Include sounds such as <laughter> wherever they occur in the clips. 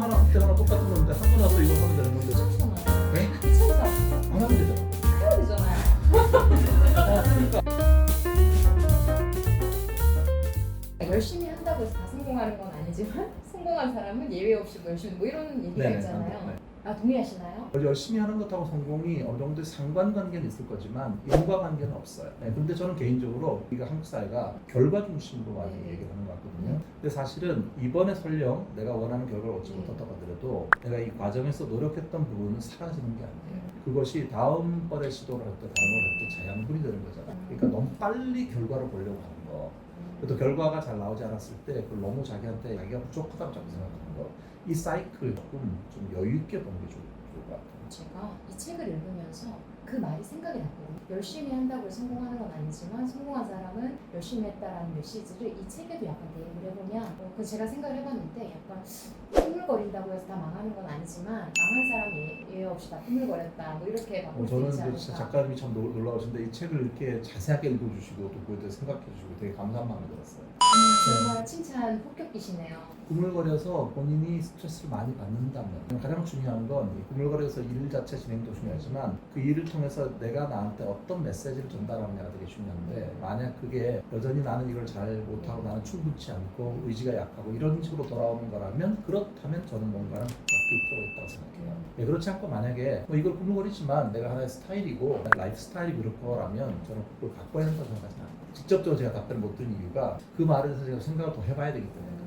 하나 그때 하나 똑같은 건데 한번 와서 이거 하면 되는 건데. 네? 귀찮다. 안 하면 되잖아요. 어, 그러니까 열심히 한다고 해서 다 성공하는 건 아니지만 성공한 사람은 예외 없이 뭐 열심히 뭐 이런 얘기가 네네. 있잖아요. 네. 아 동의하시나요? 열심히 하는 것하고 성공이 어느 정도 상관관계는 있을 거지만 인과관계는 없어요. 네, 근데 저는 개인적으로 우리가 한국 사회가 결과 중심으로 많이 네. 얘기를 하는 것 같거든요. 근데 사실은 이번에 설령 내가 원하는 결과를 얻지 네. 못했다고 하더라도 내가 이 과정에서 노력했던 부분은 사라지는 게 아니에요. 그것이 다음번에 시도를 할 때 다른 걸할때 자양분이 되는 거잖아. 그러니까 너무 빨리 결과를 보려고 하는 거. 또 결과가 잘 나오지 않았을 때 그걸 너무 자기한테 자기가 부족하다고 자꾸 생각하는 거. 이 사이클 조금 좀 여유 있게 보는 게 좋을, 것 같아요. 제가 이 책을 읽으면서 그 말이 생각이 났거든요. 열심히 한다고 성공하는 건 아니지만 성공한 사람은 열심히 했다라는 메시지를 이 책에도 약간 대입을 해보면 어, 그 제가 생각을 해봤는데 약간 꾸물거린다고 해서 다 망하는 건 아니지만 망한 사람이 예외 없이 다 꾸물거렸다 뭐 이렇게 어, 바꿀 수 저는 있지 이제 않을까. 진짜 작가님이 참 놀- 놀라우신데 이 책을 이렇게 자세하게 읽어주시고 또 그거에 대해 생각해주시고 되게 감사한 마음이 들었어요. 음, 정말 칭찬 폭격기시네요. 구물거려서 본인이 스트레스를 많이 받는다면 가장 중요한 건이 구물거려서 일 자체 진행도 중요하지만 그 일을 통해서 내가 나한테 어떤 메시지를 전달하느냐가 되게 중요한데 만약 그게 여전히 나는 이걸 잘 못하고 나는 충분치 않고 의지가 약하고 이런 식으로 돌아오는 거라면 그렇다면 저는 뭔가는 바뀔 필요가 있다고 생각해요. 예, 그렇지 않고 만약에 뭐 이걸 구물거리지만 내가 하나의 스타일이고 라이프 스타일이 그럴 거라면 저는 그걸 바꿔야 한다고 생각하지 않아요. 직접적으로 제가 답변을 못 드린 이유가 그 말에 대해서 제가 생각을 더 해봐야 되기 때문에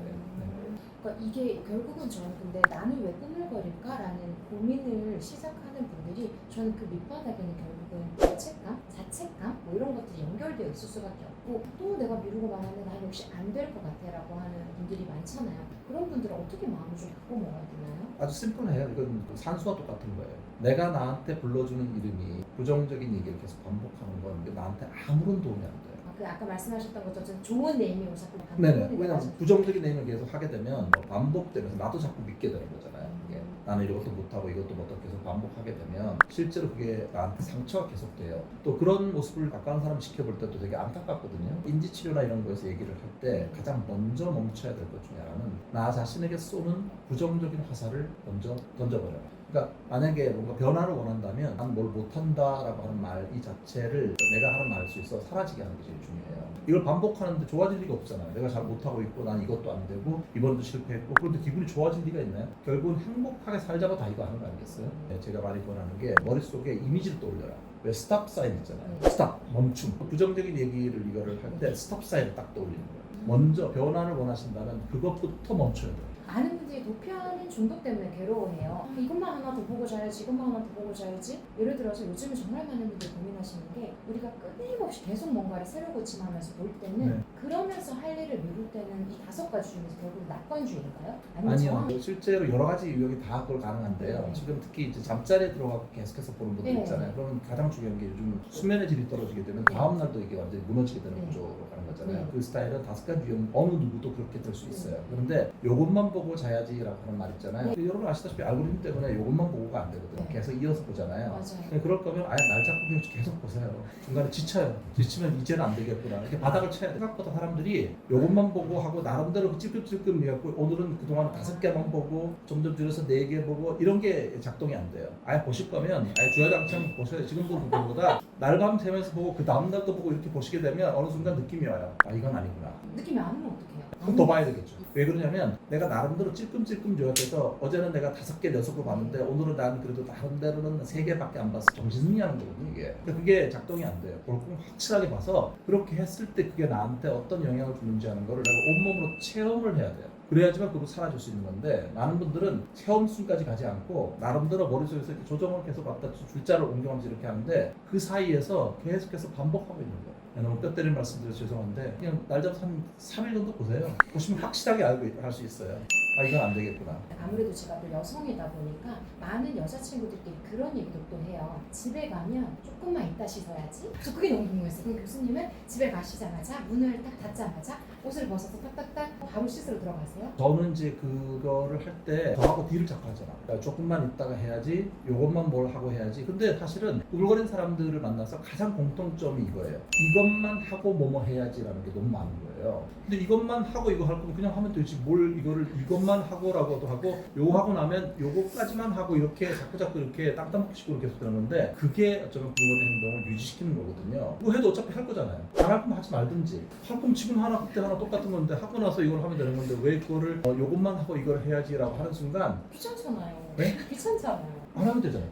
그러니까 이게 결국은 저는 근데 나는 왜 꾸물거릴까라는 고민을 시작하는 분들이 저는 그 밑바닥에는 결국은 자책감, 자책감 뭐 이런 것들이 연결되어 있을 수밖에 없고 또 내가 미루고 말하면 난 역시 안 될 것 같아라고 하는 분들이 많잖아요. 그런 분들은 어떻게 마음을 좀 바꿔 먹어야 되나요? 아주 심플해요. 이건 그 산수와 똑같은 거예요. 내가 나한테 불러주는 이름이 부정적인 얘기를 계속 반복하는 건 나한테 아무런 도움이 안 돼 그 아까 말씀하셨던 것처럼 좋은 네이밍을 자꾸 네네. 반복하는 왜냐면 부정적인 내용을 계속 하게 되면 뭐 반복되면서 나도 자꾸 믿게 되는 거잖아요. 이게 나는 이것도 못하고 이것도 못하고 계속 반복하게 되면 실제로 그게 나한테 상처가 계속돼요. 또 그런 모습을 가까운 사람 지켜볼 때도 되게 안타깝거든요. 인지치료나 이런 거에서 얘기를 할 때 가장 먼저 멈춰야 될 것 중에 하나는 나 자신에게 쏘는 부정적인 화살을 먼저 던져버려요. 그러니까 만약에 뭔가 변화를 원한다면 난 뭘 못한다라고 하는 말 이 자체를 내가 하는 말일 수 있어 사라지게 하는 게 제일 중요해요. 이걸 반복하는데 좋아질 리가 없잖아요. 내가 잘 못하고 있고 난 이것도 안 되고 이번도 실패했고 그런데 기분이 좋아질 리가 있나요? 결국은 행복하게 살자고 다 이거 하는 거 아니겠어요? 네, 제가 많이 권하는 게 머릿속에 이미지를 떠올려라. 왜 스탑 사인 있잖아요. 스탑 멈춤. 부정적인 얘기를 이거를 할때 스탑 사인을 딱 떠올리는 거예요. 먼저 변화를 원하신다면 그것부터 멈춰야 돼요. 많은 분들이 도피하는 중독 때문에 괴로워해요. 아, 이것만 하나 더 보고 자야지, 이것만 하나 더 보고 자야지. 예를 들어서 요즘에 정말 많은 분들이 고민하시는 게 우리가 끊임없이 계속 뭔가를 새로 고침하면서 볼 때는 네. 그러면서 할 일을 미룰 때는 이 다섯 가지 중에서 결국 낙관주의인가요? 아니면 아니요. 정확히 실제로 여러 가지 유형이 다 그걸 가능한데요. 네. 지금 특히 이제 잠자리에 들어가고 계속해서 보는 분들 네. 있잖아요. 그러면 가장 중요한 게 요즘 수면의 질이 떨어지게 되면 네. 다음 날도 이게 완전히 무너지게 되는 네. 구조로 가는 거잖아요. 네. 그 스타일은 다섯 가지 유형 어느 누구도 그렇게 될 수 있어요. 그런데 요것만 보고 자야지라고 하는 말 있잖아요. 여러분 아시다시피 알고리즘 때문에 요것만 보고가 안 되거든요. 네. 계속 이어서 보잖아요. 맞아요. 근데 그럴 거면 아예 날 잡고 그냥 계속 보세요. 중간에 지쳐요. 지치면 이제는 안 되겠구나. 이렇게 바닥을 쳐야 돼. 생각보다 사람들이 요것만 보고 하고 나름대로 찔끔찔끔 해갖고 오늘은 그동안 다섯 개만 보고 점점 줄여서 네 개 보고 이런 게 작동이 안 돼요. 아예 보실 거면 아예 주야장창 보셔야 지금 보는 것보다 날밤 새면서 보고 그 다음날도 보고 이렇게 보시게 되면 어느 순간 느낌이 와요. 아 이건 아니구나. 느낌이 안 오면 어떡해요? 그럼 더 봐야 되겠죠. 왜 그러냐면 내가 나름대로 찔끔찔끔 요약해서 어제는 내가 다섯 개, 여섯 개 봤는데 오늘은 난 그래도 나름대로는 세 개밖에 안 봤어. 정신승리하는 거거든요 이게. 근데 그게 작동이 안 돼요. 꼭 확실하게 봐서 그렇게 했을 때 그게 나한테 어떤 영향을 주는지 하는 거를 내가 온몸으로 체험을 해야 돼요. 그래야지만 그거 사라질 수 있는 건데 많은 분들은 체험순까지 가지 않고 나름대로 머릿속에서 이렇게 조정을 계속 갖다 줄자를 옮겨가면서 이렇게 하는데 그 사이에서 계속해서 반복하고 있는 거예요. 네, 너무 뼈 때리는 말씀드려 죄송한데 그냥 날 잡아서 한 3일 정도 보세요. 보시면 확실하게 알고 할 수 있어요. 아 이건 안 되겠구나. 아무래도 제가 또 여성이다 보니까 많은 여자친구들끼리 그런 얘기도 또 해요. 집에 가면 조금만 이따 씻어야지. 저 그게 너무 궁금했어요. 교수님은 집에 가시자마자 문을 딱 닫자마자 옷을 벗어서 탁탁탁 바로 씻으러 들어가세요? 저는 이제 그거를 할 때 저하고 딜을 자꾸 하잖아. 그러니까 조금만 있다가 해야지, 요것만 뭘 하고 해야지. 근데 사실은 우글거리는 사람들을 만나서 가장 공통점이 이거예요. 이것만 하고 뭐뭐 해야지라는 게 너무 많은 거예요. 근데 이것만 하고 이거 할 거면 그냥 하면 되지. 뭘 이거를 이것만 하고라고도 하고 요거 하고 나면 요거까지만 하고 이렇게 자꾸 자꾸 이렇게 땅땅식으로 계속 되는 건데 그게 어쩌면 우글거리는 행동을 유지시키는 거거든요. 그거 해도 어차피 할 거잖아요. 안 할 거면 하지 말든지. 할 거면 지금 하나 그때 하나 똑같은 건데 하고 나서 이걸 하면 되는 건데 왜 그거를 어, 요것만 하고 이걸 해야지라고 하는 순간 귀찮잖아요. 네? <laughs> 귀찮잖아요. 안 하면 되잖아요.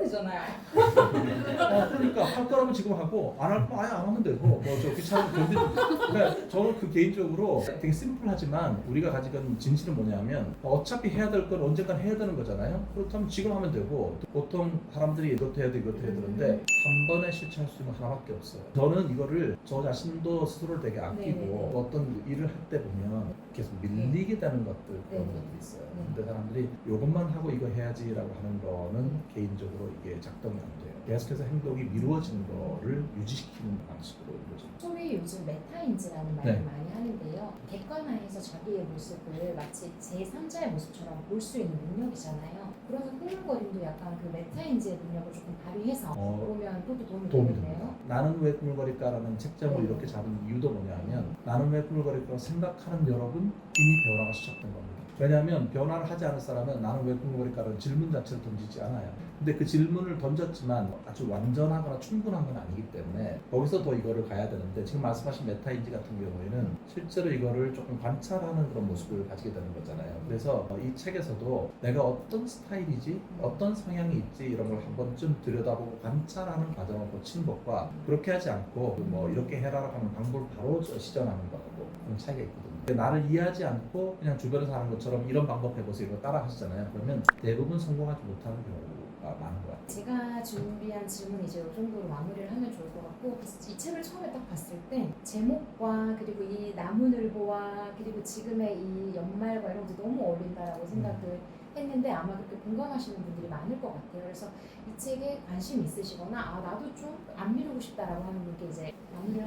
되잖아요. 어, 그러니까 할 거라면 지금 하고 안 할 거면 아예 안 하면 되고 뭐 저 귀찮은 견디 그러니까 저는 그 개인적으로 되게 심플하지만 우리가 가지고 있는 진실은 뭐냐면 어차피 해야 될 건 언젠간 해야 되는 거잖아요. 그렇다면 지금 하면 되고 보통 사람들이 이것도 해야 돼 이것도 해야 되는데 한 번에 실천할 수 있는 건 하나밖에 없어요. 저는 이거를 저 자신도 스스로를 되게 아끼고 네네네. 어떤 일을 할 때 보면 계속 밀리게 되는 것들 그런 네네. 것들이 있어요. 네. 근데 사람들이 이것만 하고 이거 해야지라고 하는 거는 개인적으로 이게 작동이 안 돼요. 계속해서 행동이 미루어지는 거를 유지시키는 방식으로 이루어져요. 소위 요즘 메타인지라는 말을 네. 많이 하는데요. 객관화해서 자기의 모습을 마치 제3자의 모습처럼 볼 수 있는 능력이잖아요. 그러면 꾸물거림도 약간 그 메타인지의 능력을 조금 발휘해서 어, 보면 그것도 도움이, 도움이 되겠네요. 됩니다. 나는 왜 꾸물거릴까라는 책점을 네. 이렇게 잡은 이유도 뭐냐면 나는 왜 꾸물거릴까 생각하는 여러분 이미 변화가 시작된 겁니다. 왜냐하면 변화를 하지 않을 사람은 나는 왜 꾸물거릴까라는 질문 자체를 던지지 않아요. 근데 그 질문을 던졌지만 아주 완전하거나 충분한 건 아니기 때문에 거기서 더 이거를 가야 되는데 지금 말씀하신 메타인지 같은 경우에는 실제로 이거를 조금 관찰하는 그런 모습을 가지게 되는 거잖아요. 그래서 이 책에서도 내가 어떤 스타일이지, 어떤 성향이 있지 이런 걸 한 번쯤 들여다보고 관찰하는 과정을 거치는 것과 그렇게 하지 않고 뭐 이렇게 해라라고 하는 방법을 바로 저 시전하는 거하고 그런 차이가 있거든요. 나를 이해하지 않고 그냥 주변에서 하는 것처럼 이런 방법 해보세요 이거 따라 하시잖아요. 그러면 대부분 성공하지 못하는 경우가 많은 거야. 제가 준비한 질문 이제 이 정도로 마무리를 하면 좋을 것 같고 이 책을 처음에 딱 봤을 때 제목과 그리고 이 나무늘보와 그리고 지금의 이 연말과 이런 것도 너무 어울린다라고 생각을 했는데 아마 그렇게 공감하시는 분들이 많을 것 같아요. 그래서 이 책에 관심 있으시거나 아 나도 좀 안 미루고 싶다라고 하는 분께 이제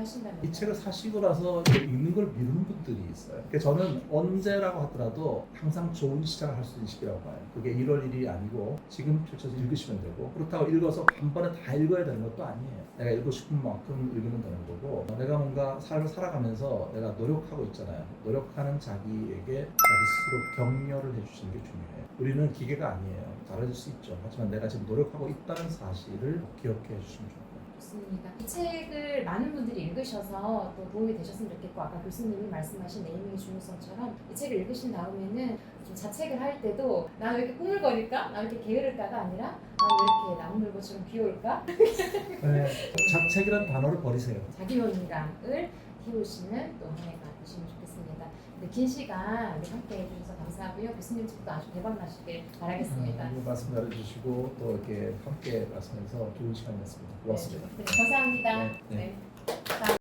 하신다면 이 책을 사시고 나서 읽는 걸 미루는 분들이 있어요. 그러니까 저는 언제라고 하더라도 항상 좋은 시작을 할 수 있는 시기라고 봐요. 그게 1월 1일이 아니고 지금 펼쳐서 읽으시면 되고 그렇다고 읽어서 한 번에 다 읽어야 되는 것도 아니에요. 내가 읽고 싶은 만큼 읽으면 되는 거고 내가 뭔가 삶을 살아가면서 내가 노력하고 있잖아요. 노력하는 자기에게 자기 스스로 격려를 해주시는 게 중요해요. 우리는 기계가 아니에요. 잘해줄 수 있죠. 하지만 내가 지금 노력하고 있다는 사실을 기억해 주시면 거예요. 좋습니다. 이 책을 많은 분들이 읽으셔서 또 도움이 되셨으면 좋겠고 아까 교수님이 말씀하신 네이밍의 중요성처럼 이 책을 읽으신 다음에는 좀 자책을 할 때도 나는 왜 이렇게 꾸물거릴까? 나왜 이렇게 게으를까가 아니라 나는 왜 이렇게 나무늘보처럼 귀여울까? 네. 자책이라는 단어를 버리세요. 자기효능감을 키우시는 또 한 해가 되시면 좋겠습니다. 네, 긴 시간 우리 함께 해주셔서 감사하고요. 교수님 책도 아주 대박 나시길 바라겠습니다. 음, 말씀 잘해주시고 또 이렇게 함께 말씀해서 좋은 시간이었습니다. 고맙습니다. 네, 네, 감사합니다. 네, 네. 네.